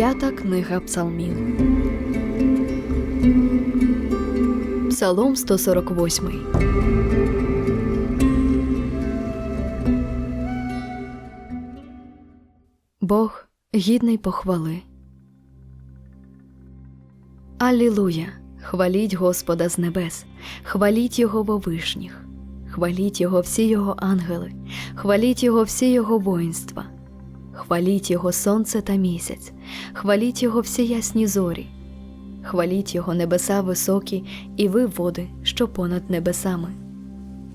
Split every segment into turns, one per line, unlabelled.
П'ята книга Псалмів. Псалом 148. Бог гідний похвали. Алілуя! Хваліть Господа з небес, хваліть Його во вишніх, хваліть Його всі Його ангели, хваліть Його всі Його воїнства, хваліть Його сонце та місяць, хваліть Його всі ясні зорі, хваліть Його небеса високі, і ви води, що понад небесами.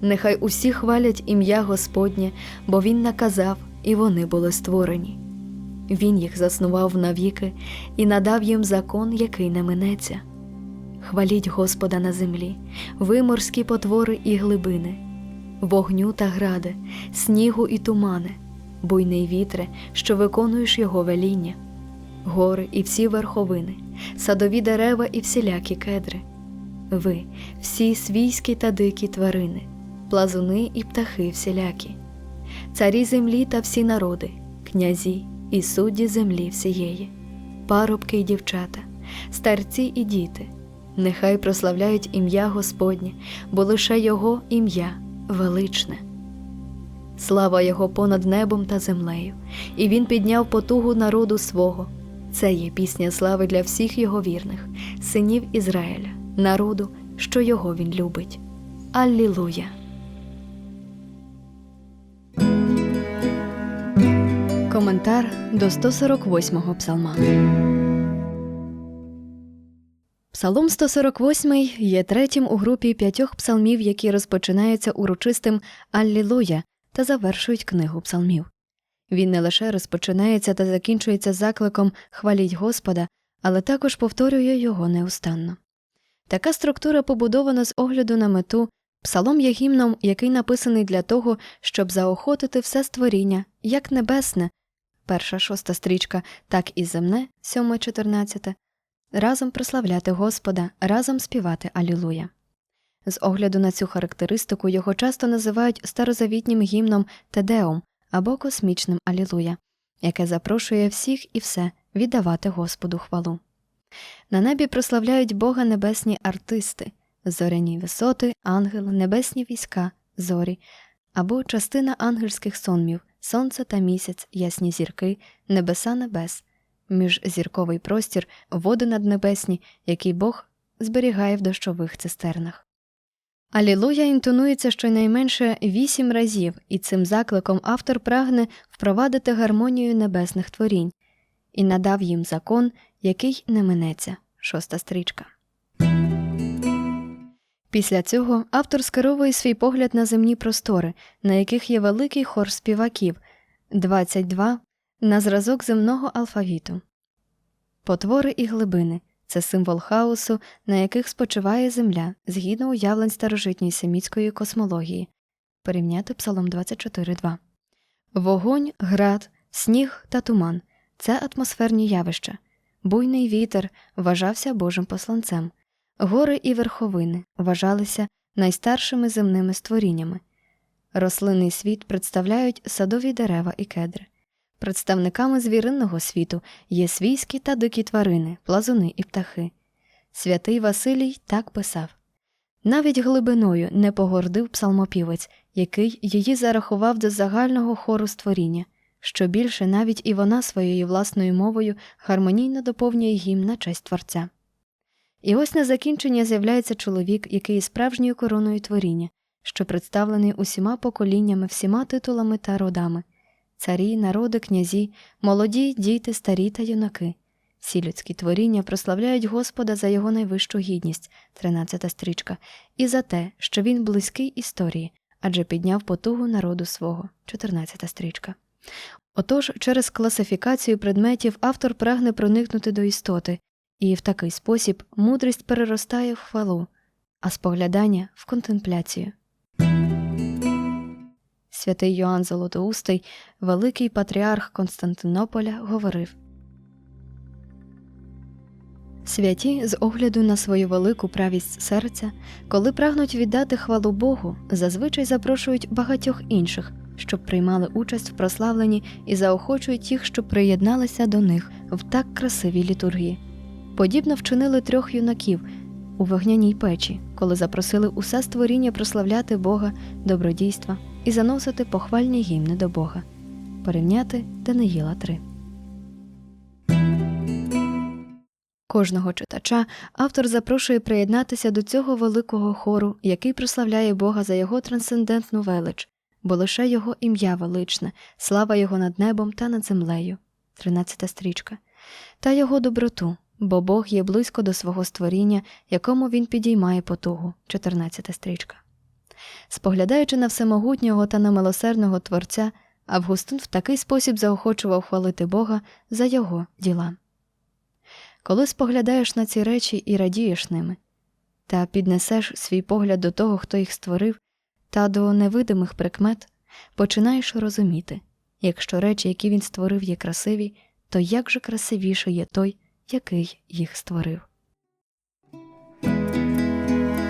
Нехай усі хвалять ім'я Господнє, бо Він наказав, і вони були створені. Він їх заснував навіки і надав їм закон, який не минеться. Хваліть Господа на землі, ви морські потвори і глибини, вогню та гради, снігу і тумани, буйний вітре, що виконуєш його веління, гори і всі верховини, садові дерева і всілякі кедри, ви, всі свійські та дикі тварини, плазуни і птахи всілякі, царі землі та всі народи, князі і судді землі всієї, парубки й дівчата, старці і діти, нехай прославляють ім'я Господнє, бо лише Його ім'я величне. Слава Його понад небом та землею, і Він підняв потугу народу свого. Це є пісня слави для всіх його вірних, синів Ізраїля, народу, що його він любить. Аллілуя! Коментар до 148-го псалма. Псалом 148 є третім у групі п'ятьох псалмів, які розпочинаються урочистим Аллілуя та завершують книгу псалмів. Він не лише розпочинається та закінчується закликом Хваліть Господа, але також повторює його неустанно. Така структура побудована з огляду на мету Псалом є гімном, який написаний для того, щоб заохотити все створіння, як небесне, перша шоста стрічка, так і земне, сьоме чотирнадцяте, разом прославляти Господа, разом співати Алілуя. З огляду на цю характеристику його часто називають старозавітнім гімном Тедеум або космічним Алілуя, яке запрошує всіх і все віддавати Господу хвалу. На небі прославляють Бога небесні артисти зоряні висоти, ангели, небесні війська, зорі або частина ангельських сонмів, сонце та місяць, ясні зірки, небеса небес, міжзірковий простір, води наднебесні, який Бог зберігає в дощових цистернах. Алілуя інтонується щонайменше вісім разів, і цим закликом автор прагне впровадити гармонію небесних творінь і надав їм закон, який не минеться. Шоста стрічка. Після цього автор скеровує свій погляд на земні простори, на яких є великий хор співаків 22 на зразок земного алфавіту. Потвори і глибини це символ хаосу, на яких спочиває земля згідно уявлень старожитньої семітської космології. Порівняти Псалом 24.2. Вогонь, град, сніг та туман це атмосферні явища. Буйний вітер вважався Божим посланцем. Гори і верховини вважалися найстаршими земними створіннями. Рослинний світ представляють садові дерева і кедри. Представниками звіринного світу є свійські та дикі тварини, плазуни і птахи. Святий Василій так писав навіть глибиною не погордив псалмопівець, який її зарахував до загального хору створіння, що більше навіть і вона своєю власною мовою гармонійно доповнює гімн на честь творця. І ось на закінчення з'являється чоловік, який є справжньою короною творіння, що представлений усіма поколіннями, всіма титулами та родами царі, народи, князі, молоді, діти, старі та юнаки. Всі людські творіння прославляють Господа за його найвищу гідність, 13 стрічка, і за те, що він близький історії, адже підняв потугу народу свого, 14 стрічка. Отож, через класифікацію предметів автор прагне проникнути до істоти, і в такий спосіб мудрість переростає в хвалу, а споглядання в контемпляцію. Святий Йоанн Золотоустий, великий патріарх Константинополя, говорив Святі з огляду на свою велику правість серця, коли прагнуть віддати хвалу Богу, зазвичай запрошують багатьох інших, щоб приймали участь в прославленні і заохочують їх, щоб приєдналися до них в так красивій літургії. Подібно вчинили трьох юнаків у вогняній печі, коли запросили усе створіння прославляти Бога, добродійства і заносити похвальні гімни до Бога. Порівняти Даниїла 3. Кожного читача автор запрошує приєднатися до цього великого хору, який прославляє Бога за його трансцендентну велич, бо лише його ім'я величне, слава його над небом та над землею. 13 стрічка. Та його доброту, бо Бог є близько до свого створіння, якому він підіймає потугу. 14 стрічка. Споглядаючи на всемогутнього та на милосердного Творця, Августин в такий спосіб заохочував хвалити Бога за його діла. Коли споглядаєш на ці речі і радієш ними, та піднесеш свій погляд до того, хто їх створив, та до невидимих прикмет, починаєш розуміти, якщо речі, які він створив, є красиві, то як же красивіше є той, який їх створив.